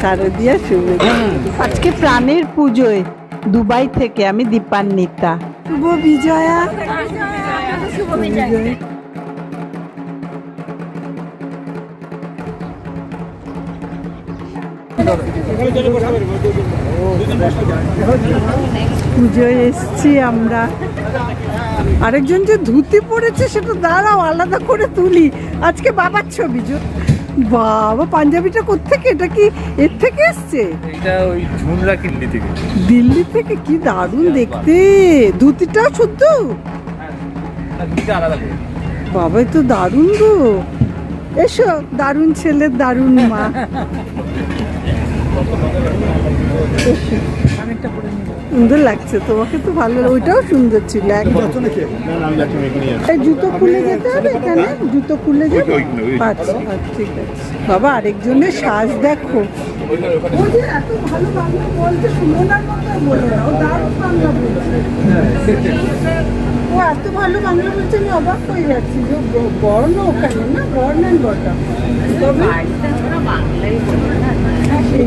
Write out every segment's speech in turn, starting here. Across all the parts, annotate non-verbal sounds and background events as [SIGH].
শারদীয়া আজকে প্রাণের পুজোয় দুবাই থেকে আমি দীপান্বিতা। শুভ বিজয়া। পুজোয় এসছি আমরা। আরেকজন যে ধুতি পরেছে সেটা দাঁড়াও আলাদা করে তুলি। আজকে বাবার ছবি বাবা পাঞ্জাবিটা কোত্থেকে? এটা কি এর থেকে এসছে? এটা ওই ঝুমরা কিল্লি থেকে। দিল্লি থেকে? কি দারুণ দেখতে। ধুতিটাও শুদ্ধ? দিকে আলাদা করে। বাবা তো দারুণ গো। এসো দারুণ ছেলে দারুণ মা। [LAUGHS] এসো। সুন্দর লাগছে তোমাকে তো ভালো ওইটাও সুন্দর ছিল একদম এই জুতো খুলে যেতে হবে এখানে? জুতো খুলে যেতে আচ্ছা আচ্ছা, ঠিক আছে। বাবা আরেকজনের সাজ দেখো। ও যে এত ভালো বাংলা বলছে সুমনার মতো বলে না ও দারুণ বাংলা বলছে। ও এত ভালো বাংলা বলছে আমি অবাক হয়ে যাচ্ছি। যে বর্ণ ওখানে না বর্ণ অ্যান্ড বটা তবে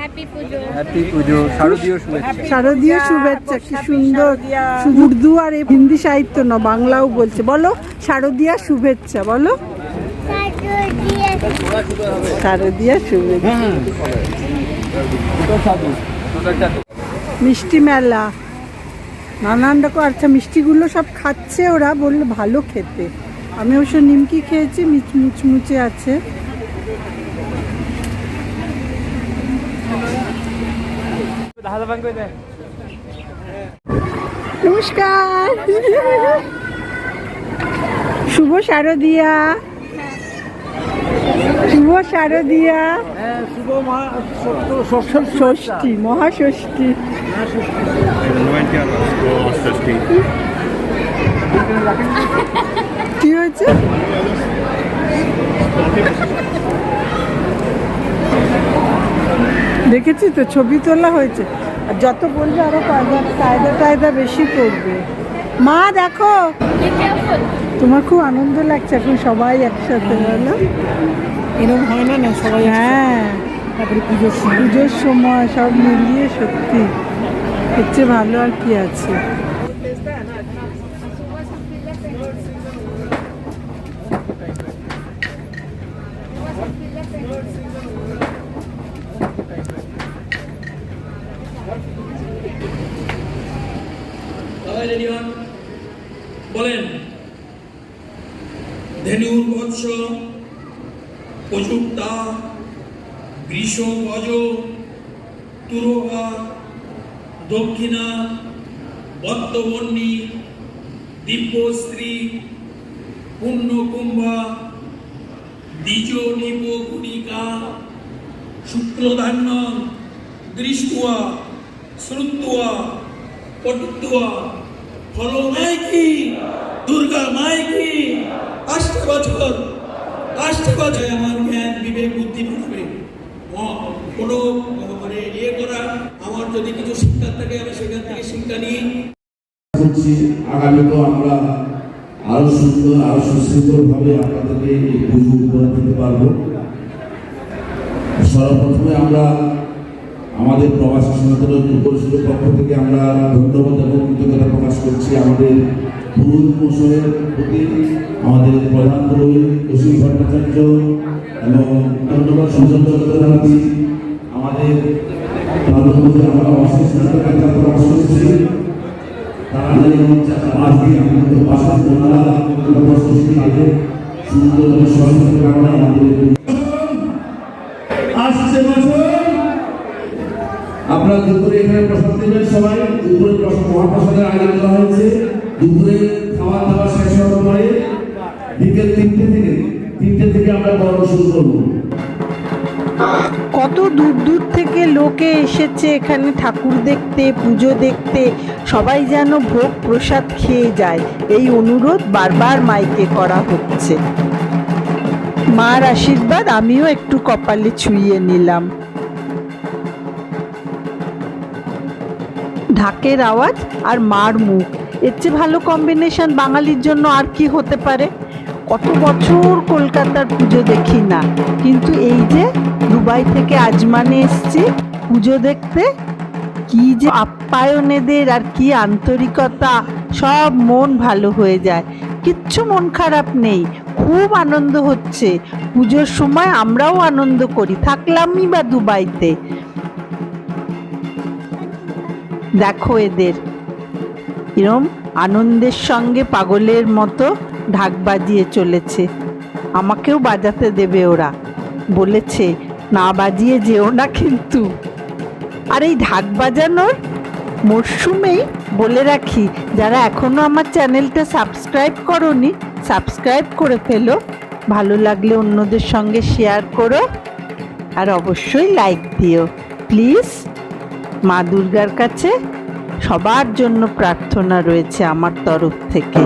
হ্যাপি পুজো শারদীয় শুভেচ্ছা। শারদীয় শুভেচ্ছা কি সুন্দর উর্দু আর এ হিন্দি সাহিত্য না বাংলাও বলছে। বলো শারদীয়া শুভেচ্ছা বলো। শারদীয়া শুভেচ্ছা। মিষ্টি মেলা। নানান রকম আচ্ছা মিষ্টিগুলো সব খাচ্ছে ওরা বলল ভালো খেতে। আমি অবশ্য নিমকি খেয়েছি মিচ- মুচমুচে আছে। নমস্কার। শুভ শারদিয়া। শুভ শারদিয়া। ষষ্ঠী মহাষষ্ঠী। কি হয়েছে? দেখেছি তো ছবি তোলা হয়েছে। আর যত বলবে আরও কায়দা টায়দা বেশি করবে। মা দেখো। তোমার খুব আনন্দ লাগছে এখন সবাই একসাথে বলো এরকম হয় না না সবাই হ্যাঁ। তারপরে পুজোর সময়। পুজোর সময় সব মিলিয়ে সত্যি এর চেয়ে ভালো আর কি আছে? বলেন ধেনুর বৎস প্রযুক্তা বৃষ গজ তুরবা দক্ষিণা বত্তবর্ণী দিব্যশ্রী পুণ্যকুম্ভা, দ্বিজ নিপ গুণিকা শুক্লধান্য দৃষ্টুয়া শ্রুত্বা ফল মাইকি দুর্গা মাইকি আসতে বছর আসতে বছর আমার জ্ঞান, বিবেক, বুদ্ধি বাড়বে। কোনো মানে ইয়ে করা, আমার যদি কিছু শিক্ষা থাকে, আমি সেখান থেকে শিক্ষা নিই। করছি আগামীতেও আমরা আরও সুন্দর, আরও ভাবে আপনাদেরকে এই পুজো উপহার দিতে পারব। সর্বপ্রথমে আমরা আমাদের প্রবাসী সনাতন পরিষদের পক্ষ থেকে আমরা ধন্যবাদ এবং কৃতজ্ঞতা করছি আমাদের পুরুষ মশাইয়ের প্রতি আমাদের প্রধান পুরোহিত ভট্টাচার্য এবং ধন্যবাদ সুজন চক্রবর্তী আমাদের আমরা কামনা আমাদের আসছে বছর। আপনারা দুপুরে এখানে প্রসাদ দেবেন সবাই। দুপুরে মহাপ্রসাদের আয়োজন করা হয়েছে দুপুরে খাওয়া দাওয়া শেষ হওয়ার পরে বিকেল তিনটে থেকে তিনটে থেকে আমরা বড় শুরু করব। কত দূর দূর থেকে লোকে এসেছে এখানে ঠাকুর দেখতে, পুজো দেখতে? সবাই যেন ভোগ প্রসাদ খেয়ে যায়। এই অনুরোধ বারবার মাইকে করা হচ্ছে। মার আশীর্বাদ, আমিও একটু কপালে ছুঁয়ে নিলাম। ঢাকের আওয়াজ আর মার মুখ। এর চেয়ে ভালো কম্বিনেশন বাঙালির জন্য আর কি হতে পারে? কত বছর কলকাতার পুজো দেখি না। কিন্তু এই যে দুবাই থেকে আজমানে এসছি পুজো দেখতে, কি যে আপ্যায়নেদের আর কি আন্তরিকতা, সব মন ভালো হয়ে যায়। কিচ্ছু মন খারাপ নেই, খুব আনন্দ হচ্ছে। পুজোর সময় আমরাও আনন্দ করি, থাকলামই বা দুবাইতে। দেখো এদের। এরম আনন্দের সঙ্গে পাগলের মতো ঢাক বাজিয়ে চলেছে। আমাকেও বাজাতে দেবে ওরা। বলেছে, না বাজিয়ে যেও না কিন্তু। আর এই ঢাক বাজানোর মরশুমেই বলে রাখি, যারা এখনও আমার চ্যানেলটা সাবস্ক্রাইব করনি, সাবস্ক্রাইব করে ফেলো। ভালো লাগলে অন্যদের সঙ্গে শেয়ার করো। আর অবশ্যই লাইক দিও। প্লিজ মা দুর্গার কাছে সবার জন্য প্রার্থনা রয়েছে আমার তরফ থেকে।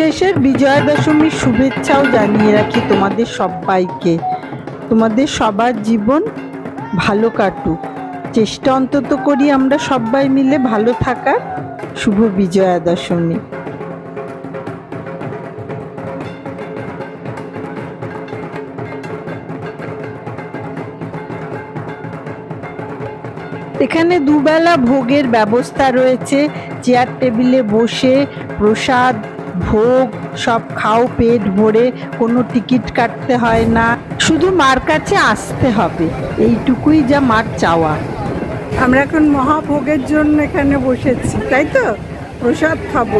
শেষের বিজয়া দশমীর শুভেচ্ছাও জানিয়ে রাখি তোমাদের সবাইকে। তোমাদের সবার জীবন ভালো কাটুক। চেষ্টা অন্তত করি আমরা সবাই মিলে ভালো থাকার শুভ বিজয়া দশমী। এখানে দুবেলা ভোগের ব্যবস্থা রয়েছে। চেয়ার টেবিলে বসে প্রসাদ ভোগ সব খাও পেট ভরে কোনো টিকিট কাটতে হয় না। শুধু মার কাছে আসতে হবে। এইটুকুই যা মার চাওয়া। আমরা এখন মহাভোগের জন্য এখানে বসেছি তাই তো? প্রসাদ খাব।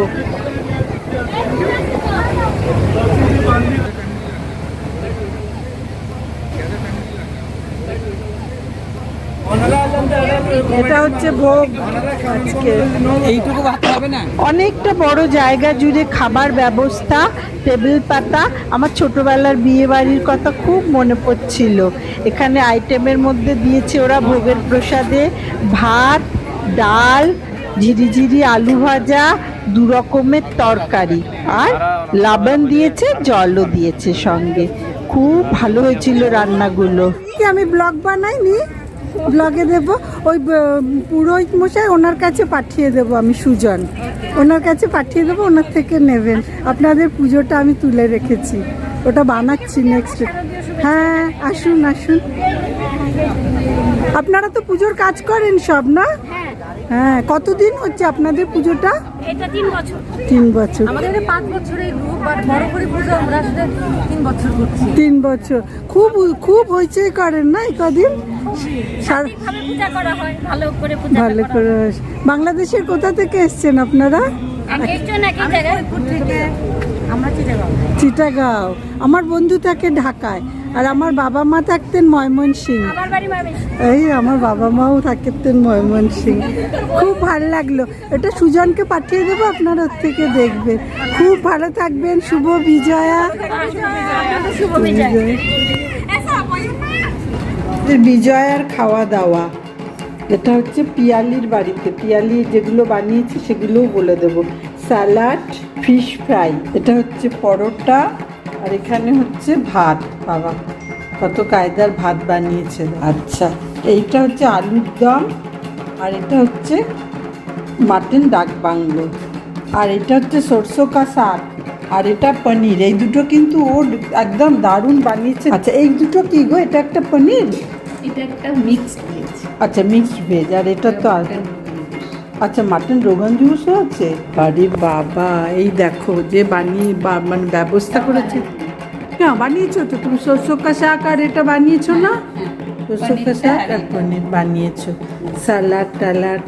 এটা হচ্ছে ভোগ আজকে। এইটুকু হবে না? অনেকটা বড় জায়গা জুড়ে খাবার ব্যবস্থা টেবিল পাতা। আমার ছোটবেলার বিয়ে বাড়ির কথা খুব মনে পড়ছিল। এখানে আইটেমের মধ্যে দিয়েছে ওরা ভোগের প্রসাদে ভাত ডাল ঝিরিঝিরি আলু ভাজা দু রকমের তরকারি। আর লবণ দিয়েছে জলও দিয়েছে সঙ্গে। খুব ভালো হয়েছিল রান্নাগুলো। কি আমি ব্লগ বানাইনি? ব্লগে দেব। ওই পুরোহিত মশাই ওনার কাছে পাঠিয়ে দেব আমি সুজন। ওনার কাছে পাঠিয়ে দেবো ওনার থেকে নেবেন। আপনাদের পুজোটা আমি তুলে রেখেছি। ওটা বানাচ্ছি নেক্সট হ্যাঁ আসুন আসুন। আপনারা তো পুজোর কাজ করেন সব না? হ্যাঁ কতদিন হচ্ছে আপনাদের পুজোটা? এটা তিন বছর। তিন বছর। আমাদের পাঁচ বছরের গ্রুপ বাট বড় করে পুজো আমরা আসলে তিন বছর করছি। তিন বছর। খুব খুব হইচই করেন না এই কদিন? হয় ভালো করে পূজা ভালো করে বাংলাদেশের কোথা থেকে এসছেন আপনারা? চিটাগাঁও। চিটাগাঁও। আমার বন্ধু থাকে ঢাকায় আর আমার বাবা মা থাকতেন ময়মনসিং আমার বাড়ি মাবে এই আমার বাবা মাও থাকতেন ময়মনসিং খুব ভালো লাগল। এটা সুজনকে পাঠিয়ে দেবো আপনারা ওর থেকে দেখবেন। খুব ভালো থাকবেন। শুভ বিজয়া। শুভ বিজয়। বিজয়ার খাওয়া দাওয়া। এটা হচ্ছে পিয়ালির বাড়িতে। পিয়ালি যেগুলো বানিয়েছে সেগুলোও বলে দেব। Salad, fish fry. এটা হচ্ছে পরোটা আর এখানে হচ্ছে ভাত। বাবা, কত কায়দার ভাত বানিয়েছে। আচ্ছা এইটা হচ্ছে আলুর দম আর এটা হচ্ছে মাটন ডাক বাংলো আর এটা হচ্ছে সরষো কা শাক আর এটা পনির। এই দুটো কিন্তু ওর একদম দারুণ বানিয়েছে। আচ্ছা এই দুটো কি গো? এটা একটা পনির? এটা একটা মিক্স ভেজ আচ্ছা মিক্সড ভেজ আর এটা তো আর আচ্ছা মাটন রোগান জুসও আছে? আরে বাবা এই দেখো যে বানিয়ে বা- মানে ব্যবস্থা করেছে। হ্যাঁ বানিয়েছো তো? তুমি শস্য কা শাক আর এটা বানিয়েছো না? শস্য কা শাক আর পনির বানিয়েছো। স্যালাড ট্যালাড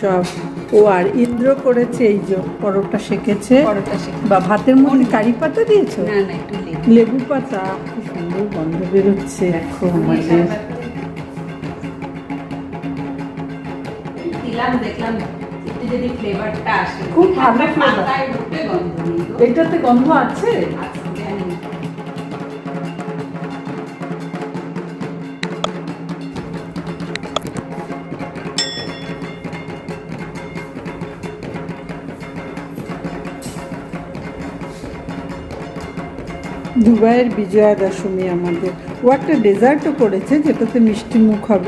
সব। ও আর ইন্দ্র করেছে এই যে পরোটা সেকেছে। পরোটা বা ভাতের মধ্যে কারি পাতা দিয়েছ? না না একটু লেবু। পাতা? কি সুন্দর গন্ধ বেরোচ্ছে। দেখো আমাদের দেখলাম যদি ফ্লেভারটা আসে। খুব ভালো। এটাতে গন্ধ আছে। দুবাইয়ের বিজয়া দশমী আমাদের। ও একটা ডেজার্টও করেছে যেটাতে মিষ্টি মুখ হবে।